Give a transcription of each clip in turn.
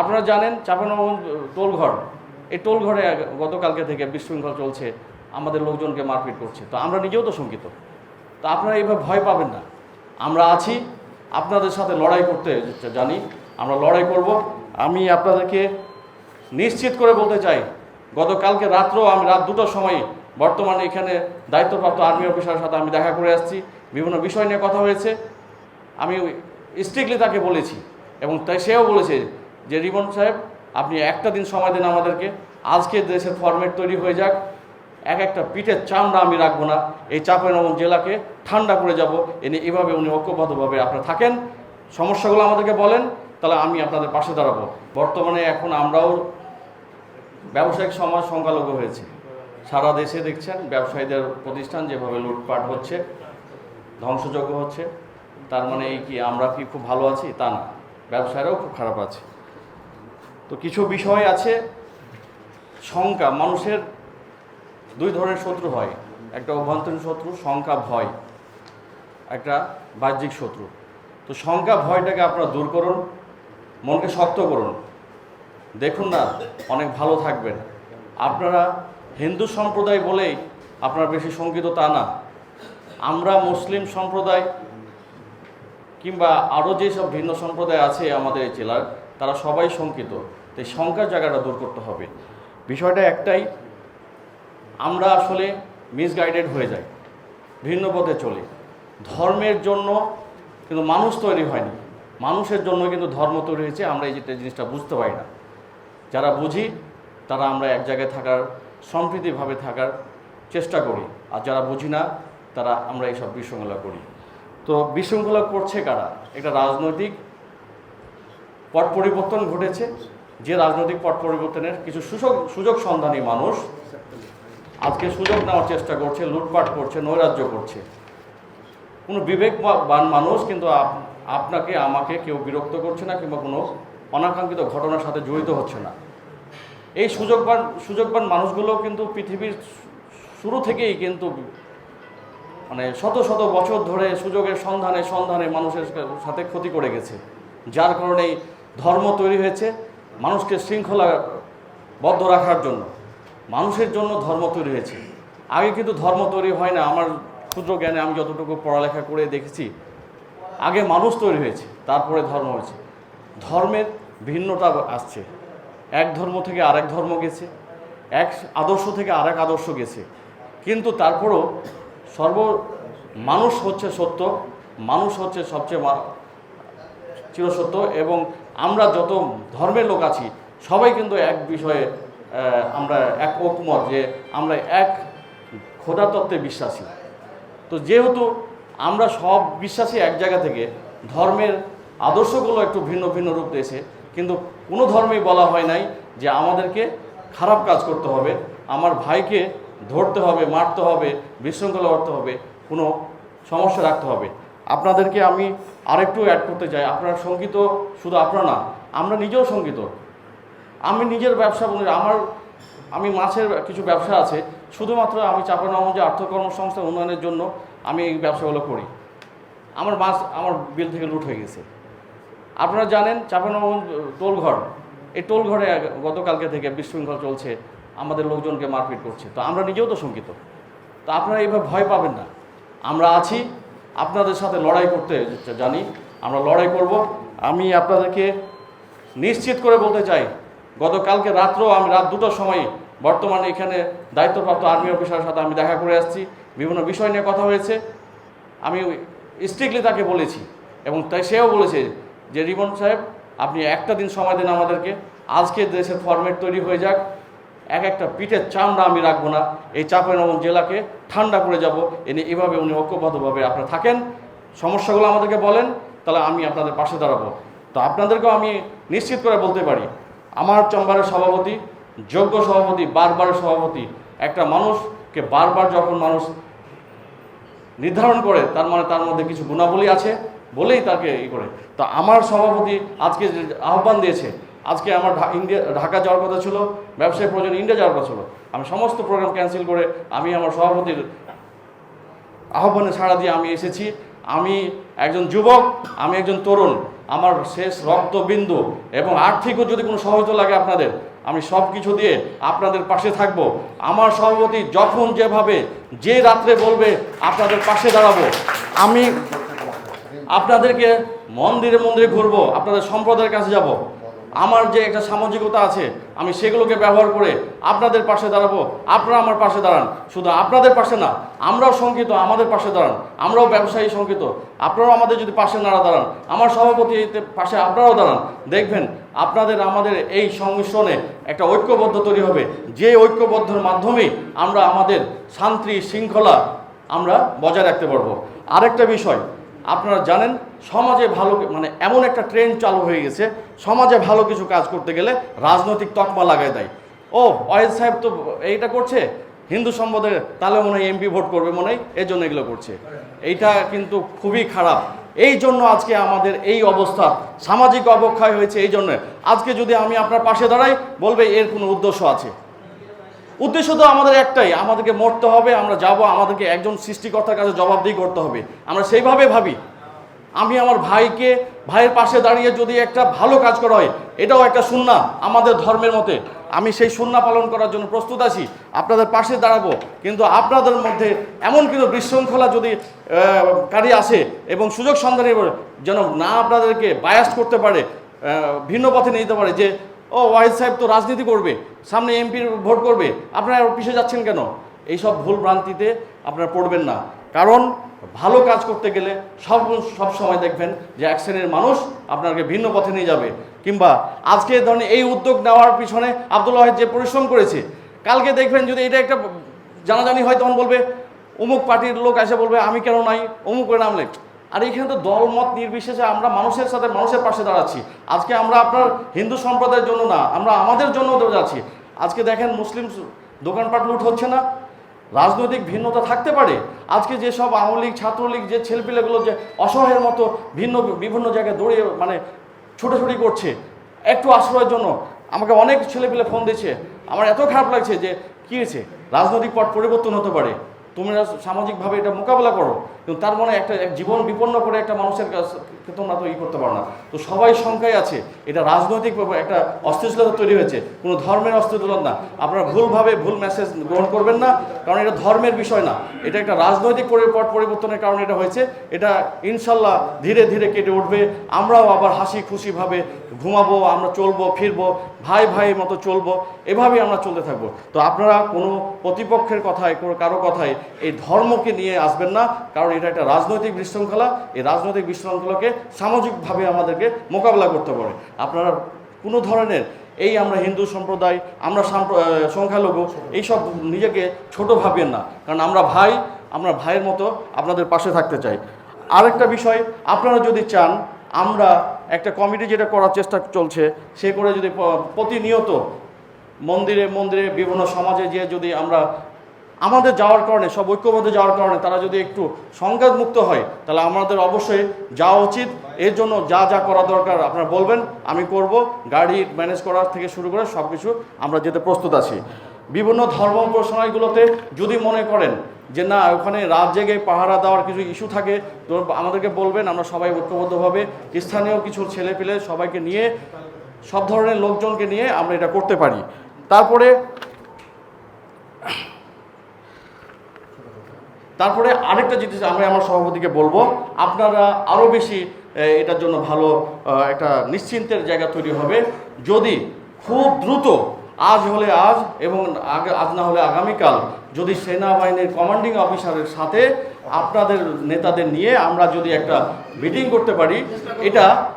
আপনারা জানেন চাপানগঞ্জ টোলঘর। এই টোলঘরে গতকালকে থেকে বিশৃঙ্খল চলছে, আমাদের লোকজনকে মারপিট করছে। তো আমরা নিজেও তো শঙ্কিত। তো আপনারা এইভাবে ভয় পাবেন না। আমরা আছি, আপনাদের সাথে লড়াই করতে জানি। আমরা লড়াই করব। আমি আপনাদেরকে নিশ্চিত করে বলতে চাই, গতকালকে রাত্রেও আমি রাত দুটোর সময় বর্তমানে এখানে দায়িত্বপ্রাপ্ত আর্মি অফিসারের সাথে আমি দেখা করে আসছি। বিভিন্ন বিষয় নিয়ে কথা হয়েছে। আমি স্ট্রিক্টলি তাকে বলেছি এবং তাই সেও বলেছে যে রিবন সাহেব, আপনি একটা দিন সময় দিন আমাদেরকে। আজকে দেশের ফরম্যাট তৈরি হয়ে যাক। এক একটা পিঠের চামড়া আমি রাখব না। এই চাঁপাইনবাবগঞ্জ জেলাকে ঠান্ডা করে যাব। এনে এভাবে উনি ঐক্যবদ্ধভাবে আপনারা থাকেন। সমস্যাগুলো আমাদেরকে বলেন। তাহলে আমি আপনাদের পাশে দাঁড়াবো। বর্তমানে এখন আমরাও ব্যবসায়িক সমাজ সংখ্যালঘু হয়েছে। সারা দেশে দেখছেন, ব্যবসায়ীদের প্রতিষ্ঠান যেভাবে লুটপাট হচ্ছে, ধ্বংসযজ্ঞ হচ্ছে, তার মানে এই কি আমরা কি খুব ভালো আছি? তা না। ব্যবসায়ীরাও খুব খারাপ আছে। তো কিছু বিষয় আছে, শঙ্কা, মানুষের দুই ধরনের শত্রু হয়। একটা অভ্যন্তরীণ শত্রু, শঙ্কা, ভয়। একটা বাহ্যিক শত্রু। তো শঙ্কা, ভয়টাকে আপনারা দূর করুন, মনকে শক্ত করুন। দেখুন না, অনেক ভালো থাকবেন। আপনারা হিন্দু সম্প্রদায় বলেই আপনারা বেশি শঙ্কিত তা না। আমরা মুসলিম সম্প্রদায় কিংবা আরও যেসব ভিন্ন সম্প্রদায় আছে আমাদের এই জেলার, তারা সবাই শঙ্কিত। তো এই শঙ্কার জায়গাটা দূর করতে হবে। বিষয়টা একটাই, আমরা আসলে মিসগাইডেড হয়ে যাই, ভিন্ন পথে চলি। ধর্মের জন্য কিন্তু মানুষ তৈরি হয়নি। মানুষের জন্য কিন্তু ধর্ম তৈরি হয়েছে, আমরা এই যেটা জিনিসটা বুঝতে পারি না। যারা বুঝি, তারা আমরা এক জায়গায় থাকার, সম্প্রীতিভাবে থাকার চেষ্টা করি। আর যারা বুঝি না, তারা আমরা এইসব বিশৃঙ্খলা করি। তো বিশৃঙ্খলা করছে কারা? একটা রাজনৈতিক পট পরিবর্তন ঘটেছে। যে রাজনৈতিক পট পরিবর্তনের কিছু সুযোগ সুযোগ সন্ধানী মানুষ আজকে সুযোগ নেওয়ার চেষ্টা করছে, লুটপাট করছে, নৈরাজ্য করছে। কোনো বিবেকবান মানুষ কিন্তু আপ- আপনাকে, আমাকে কেউ বিরক্ত করছে না কিংবা কোনো অনাকাঙ্ক্ষিত ঘটনার সাথে জড়িত হচ্ছে না। এই সুযোগবান সুযোগবান মানুষগুলো কিন্তু পৃথিবীর শুরু থেকেই কিন্তু মানে শত শত বছর ধরে সুযোগের সন্ধানে সন্ধানে মানুষের সাথে ক্ষতি করে গেছে। যার কারণে ধর্ম তৈরি হয়েছে। মানুষকে শৃঙ্খলা বদ্ধ রাখার জন্য, মানুষের জন্য ধর্ম তৈরি হয়েছে। আগে কিন্তু ধর্ম তৈরি হয় না, আমার ক্ষুদ্র জ্ঞানে আমি যতটুকু পড়ালেখা করে দেখেছি, আগে মানুষ তৈরি হয়েছে, তারপরে ধর্ম হয়েছে। ধর্মের ভিন্নতা আসছে। এক ধর্ম থেকে আরেক ধর্ম গেছে, এক আদর্শ থেকে আরেক আদর্শ গেছে। কিন্তু তারপরও সর্ব, মানুষ হচ্ছে সত্য, মানুষ হচ্ছে সবচেয়ে চিরসত্য এবং আমরা যত ধর্মের লোক আছি, সবাই কিন্তু এক বিষয়ে আমরা এক ঐকমত যে আমরা এক খোদা তত্ত্বে বিশ্বাসী। তো যেহেতু আমরা সব বিশ্বাসী এক জায়গা থেকে, ধর্মের আদর্শগুলো একটু ভিন্ন ভিন্ন রূপ দিয়েছে, কিন্তু কোনো ধর্মেই বলা হয় নাই যে আমাদেরকে খারাপ কাজ করতে হবে, আমার ভাইকে ধরতে হবে, মারতে হবে, বিশৃঙ্খলা করতে হবে, কোনো সমস্যা রাখতে হবে। আপনাদেরকে আমি আরেকটু অ্যাড করতে চাই। আপনারা শঙ্কিত, শুধু আপনারা না, আমরা নিজেও সংগীত আমি নিজের ব্যবসা বলি আমার, আমি মাছের কিছু ব্যবসা আছে, শুধুমাত্র আমি চাপানগঞ্জে আর্থ কর্মসংস্থান উন্নয়নের জন্য আমি এই ব্যবসাগুলো করি। আমার মাছ, আমার বিল থেকে লুট হয়ে গেছে। আপনারা জানেন চাপানগঞ্জ টোলঘর। এই টোলঘরে গতকালকে থেকে বিশৃঙ্খল চলছে, আমাদের লোকজনকে মারপিট করছে। তো আমরা নিজেও তো শঙ্কিত। তো আপনারা এইভাবে ভয় পাবেন না। আমরা আছি আপনাদের সাথে লড়াই করতে জানি, আমরা লড়াই করব। আমি আপনাদেরকে নিশ্চিত করে বলতে চাই, গতকালকে রাত্রেও আমি রাত দুটোর সময় বর্তমানে এখানে দায়িত্বপ্রাপ্ত আর্মি অফিসারের সাথে আমি দেখা করে আসছি, বিভিন্ন বিষয় নিয়ে কথা হয়েছে। আমি স্ট্রিক্টলি তাকে বলেছি এবং তাই সেও বলেছে যে রিবন সাহেব, আপনি একটা দিন সময় দিন আমাদেরকে আজকে দেশের ফরম্যাট তৈরি হয়ে যাক এক একটা পিঠের চামড়া আমি রাখব না। এই চাঁপাইনবাবগঞ্জ জেলাকে ঠান্ডা করে যাব। এনে এভাবে উনি ঐক্যবদ্ধভাবে আপনারা থাকেন। সমস্যাগুলো আমাদেরকে বলেন, তাহলে আমি আপনাদের পাশে দাঁড়াবো। তো আপনাদেরকেও আমি নিশ্চিত করে বলতে পারি, আমার চেম্বারের সভাপতি, যোগ্য সভাপতি বারবারের সভাপতি, একটা মানুষকে বারবার যখন মানুষ নির্ধারণ করে, তার মানে তার মধ্যে কিছু গুণাবলী আছে বলেই তাকে ই করে। তো আমার সভাপতি আজকে আহ্বান দিয়েছে আজকে আমার ইন্ডিয়া, ঢাকা যাওয়ার কথা ছিল, ব্যবসায়ী প্রয়োজন, ইন্ডিয়া যাওয়ার কথা ছিল। আমি সমস্ত প্রোগ্রাম ক্যান্সেল করে আমি আমার সভাপতির আহ্বানে সাড়া দিয়ে আমি এসেছি। আমি একজন যুবক, আমি একজন তরুণ, আমার শেষ রক্তবিন্দু এবং আর্থিকও যদি কোনো সহযোগিতা লাগে আপনাদের, আমি সব কিছু দিয়ে আপনাদের পাশে থাকব। আমার সভাপতি যখন যেভাবে, যে রাত্রে বলবে, আপনাদের পাশে দাঁড়াবো। আমি আপনাদেরকে মন্দিরে মন্দিরে ঘুরবো, আপনাদের সম্প্রদায়ের কাছে যাব। আমার যে একটা সামাজিকতা আছে, আমি সেগুলোকে ব্যবহার করে আপনাদের পাশে দাঁড়াবো, আপনারা আমার পাশে দাঁড়ান। শুধু আপনাদের পাশে না, আমরাও শঙ্কিত, আমাদের পাশে দাঁড়ান, আমরাও ব্যবসায়ী শঙ্কিত। আপনারাও আমাদের যদি পাশে না দাঁড়ান, আমার সভাপতি পাশে আপনারাও দাঁড়ান। দেখবেন, আপনাদের আমাদের এই সংমিশ্রণে একটা ঐক্যবদ্ধ তৈরি হবে। যে ঐক্যবদ্ধর মাধ্যমেই আমরা আমাদের শান্তি শৃঙ্খলা আমরা বজায় রাখতে পারব। আরেকটা বিষয়, আপনারা জানেন, সমাজে ভালো মানে এমন একটা ট্রেন্ড চালু হয়ে গেছে সমাজে ভালো কিছু কাজ করতে গেলে রাজনৈতিক তকমা লাগায় দেয়। ও ওয়াহিদ সাহেব তো এইটা করছে? হিন্দু সম্পদের তাহলে মনে হয় এমপি ভোট করবে মনে হয়, এই জন্য এগুলো করছে। এইটা কিন্তু খুবই খারাপ। এই জন্য আজকে আমাদের এই অবস্থা, সামাজিক অবক্ষয় হয়েছে এই জন্য। আজকে যদি আমি আপনার পাশে দাঁড়াই, বলবে এর কোনো উদ্দেশ্য আছে। উদ্দেশ্য তো আমাদের একটাই, আমাদেরকে মরতে হবে, আমরা যাব, আমাদেরকে একজন সৃষ্টিকর্তার কাছে জবাবদিহি করতে হবে। আমরা সেইভাবে ভাবি। আমি আমার ভাইকে, ভাইয়ের পাশে দাঁড়িয়ে যদি একটা ভালো কাজ করা হয়, এটাও একটা সুন্না আমাদের ধর্মের মতে। আমি সেই সুন্না পালন করার জন্য প্রস্তুত আছি, আপনাদের পাশে দাঁড়াবো। কিন্তু আপনাদের মধ্যে এমন কিন্তু বিশৃঙ্খলা যদি কারি আসে এবং সুযোগ সন্ধানী যেন না আপনাদেরকে বায়াস করতে পারে ভিন্ন পথে নিয়ে যেতে পারে যে, ও, ওয়াহিদ সাহেব তো রাজনীতি করবে, সামনে এমপির ভোট করবে, আপনারা পিছিয়ে যাচ্ছেন কেন? এইসব ভুল ভ্রান্তিতে আপনারা পড়বেন না। কারণ ভালো কাজ করতে গেলে সব সব সময় দেখবেন যে এক শ্রেণির মানুষ আপনাকে ভিন্ন পথে নিয়ে যাবে। কিংবা আজকে ধরনের এই উদ্যোগ নেওয়ার পিছনে আব্দুল ওয়াহিদ যে পরিশ্রম করেছে, কালকে দেখবেন যদি এটা একটা জানাজানি হয় তখন বলবে, অমুক পার্টির লোক এসে বলবে, আমি কেন নাই? অমুক করে নামলে আর এখানে তো দলমত নির্বিশেষে আমরা মানুষের সাথে মানুষের পাশে দাঁড়াচ্ছি। আজকে আমরা আপনার হিন্দু সম্প্রদায়ের জন্য না, আমরা আমাদের জন্য যাচ্ছি। আজকে দেখেন মুসলিম দোকানপাট লুট হচ্ছে না রাজনৈতিক ভিন্নতা থাকতে পারে। আজকে যেসব আওয়ামী লীগ, ছাত্রলীগ, যে ছেলেপিলেগুলো যে অসহায়ের মতো ভিন্ন, বিভিন্ন জায়গায় দৌড়িয়ে মানে ছোটাছুটি করছে, একটু আশ্রয়ের জন্য। আমাকে অনেক ছেলেপিলে ফোন দিচ্ছে আমার এত খারাপ লাগছে যে, কী হয়েছে? রাজনৈতিক পট পরিবর্তন হতে পারে। তোমরা সামাজিকভাবে এটা মোকাবেলা করো। কিন্তু তার মানে একটা জীবন বিপন্ন করে একটা মানুষের কাছে তোমরা তো ই করতে পারো না। তো সবাই সংখ্যায় আছে। এটা রাজনৈতিক একটা অস্থিরতা তৈরি হয়েছে। কোনো ধর্মের অস্থিরতা না। আপনারা ভুলভাবে ভুল মেসেজ গ্রহণ করবেন না, কারণ এটা ধর্মের বিষয় না। এটা একটা রাজনৈতিক পরিবর্তনের কারণে এটা হয়েছে। এটা ইনশাল্লাহ ধীরে ধীরে কেটে উঠবে। আমরাও আবার হাসি খুশিভাবে ঘুমাবো, আমরা চলবো, ফিরবো, ভাই ভাই মতো চলবো, এভাবেই আমরা চলতে থাকব। তো আপনারা কোনো প্রতিপক্ষের কথায়, কোনো কারও কথায় এই ধর্মকে নিয়ে আসবেন না, কারণ এটা একটা রাজনৈতিক বিশৃঙ্খলা। এই রাজনৈতিক বিশৃঙ্খলাকে সামাজিকভাবে আমাদেরকে মোকাবেলা করতে পারে। আপনারা কোনো ধরনের এই আমরা হিন্দু সম্প্রদায়, আমরা সংখ্যালঘু, এইসব নিজেকে ছোট ভাবেন না। কারণ আমরা ভাই, আমরা ভাইয়ের মতো আপনাদের পাশে থাকতে চাই। আরেকটা বিষয়, আপনারা যদি চান, আমরা একটা কমিটি যেটা করার চেষ্টা চলছে, সে করে যদি প্রতিনিয়ত মন্দিরে মন্দিরে বিভিন্ন সমাজে যে যদি আমরা আমাদের যাওয়ার কারণে, সব ঐক্যবদ্ধ যাওয়ার কারণে তারা যদি একটু সংঘাতমুক্ত হয়, তাহলে আমাদের অবশ্যই যাওয়া উচিত। এর জন্য যা যা করা দরকার আপনারা বলবেন, আমি করব, গাড়ি ম্যানেজ করার থেকে শুরু করে সব কিছু আমরা যেতে প্রস্তুত আছি। বিভিন্ন ধর্ম উপাসনাগুলোতে যদি মনে করেন যে না, ওখানে রাত জেগে পাহারা দেওয়ার কিছু ইস্যু থাকে, তো আমাদেরকে বলবেন, আমরা সবাই ঐক্যবদ্ধভাবে স্থানীয় কিছু ছেলে পেলে সবাইকে নিয়ে, সব ধরনের লোকজনকে নিয়ে আমরা এটা করতে পারি। তারপরে তারপরে আরেকটা জিনিস আমি আমার সভাপতিকে বলব, আপনারা আরও বেশি এটার জন্য ভালো একটা নিশ্চিন্তের জায়গা তৈরি হবে। যদি খুব দ্রুত আজ হলে আজ এবং আগে- আজ না হলে আগামীকাল যদি সেনাবাহিনীর কমান্ডিং অফিসারের সাথে আপনাদের নেতাদের নিয়ে আমরা যদি একটা মিটিং করতে পারি, এটা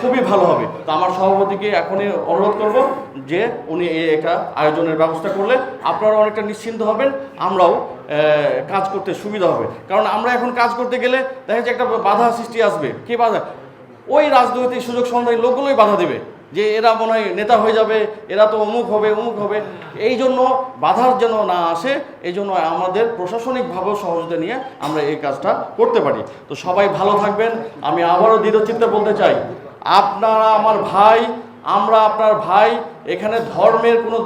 খুবই ভালো হবে। তো আমার সভাপতিকে এখনই অনুরোধ করব যে উনি এই একটা আয়োজনের ব্যবস্থা করলে আপনারা অনেকটা নিশ্চিন্ত হবেন, আমরাও কাজ করতে সুবিধা হবে। কারণ আমরা এখন কাজ করতে গেলে দেখা যাচ্ছে একটা বাধা সৃষ্টি আসবে। কে বাধা? ওই রাজনৈতিক সুযোগ সন্ধানী লোকগুলোই বাধা দেবে। যে এরা মনে হয় নেতা হয়ে যাবে, এরা তো অমুক হবে অমুক হবে। এই জন্য বাধার যেন না আসে, এই জন্য আমাদের প্রশাসনিকভাবেও সহযোগিতা নিয়ে আমরা এই কাজটা করতে পারি। তো সবাই ভালো থাকবেন। আমি আবারও দৃঢ়চিত্তে বলতে চাই, আপনারা আমার ভাই, আমরা আপনার ভাই, এখানে ধর্মের কোনো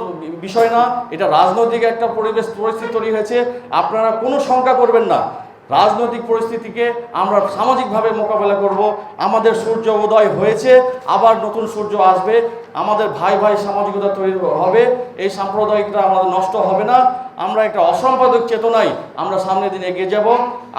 বিষয় না, এটা রাজনৈতিক একটা পরিবেশ, পরিস্থিতি তৈরি হয়েছে। আপনারা কোনো শঙ্কা করবেন না। রাজনৈতিক পরিস্থিতিকে আমরা সামাজিকভাবে মোকাবেলা করব। আমাদের সূর্য উদয় হয়েছে, আবার নতুন সূর্য আসবে। আমাদের ভাই ভাই সামাজিকতা তৈরি হবে, এই সাম্প্রদায়িকতা আমাদের নষ্ট হবে না। আমরা একটা অসাম্পাদক চেতনায় আমরা সামনের দিন এগিয়ে যাব।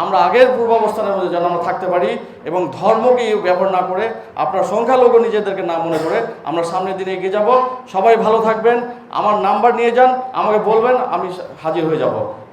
আমরা আগের পূর্বাবস্থানের মধ্যে যেন আমরা থাকতে পারি এবং ধর্মকে ব্যবহার না করে, আপনার সংখ্যালঘু নিজেদেরকে না মনে করে আমরা সামনের দিনে এগিয়ে যাব। সবাই ভালো থাকবেন। আমার নাম্বার নিয়ে যান, আমাকে বলবেন, আমি হাজির হয়ে যাব।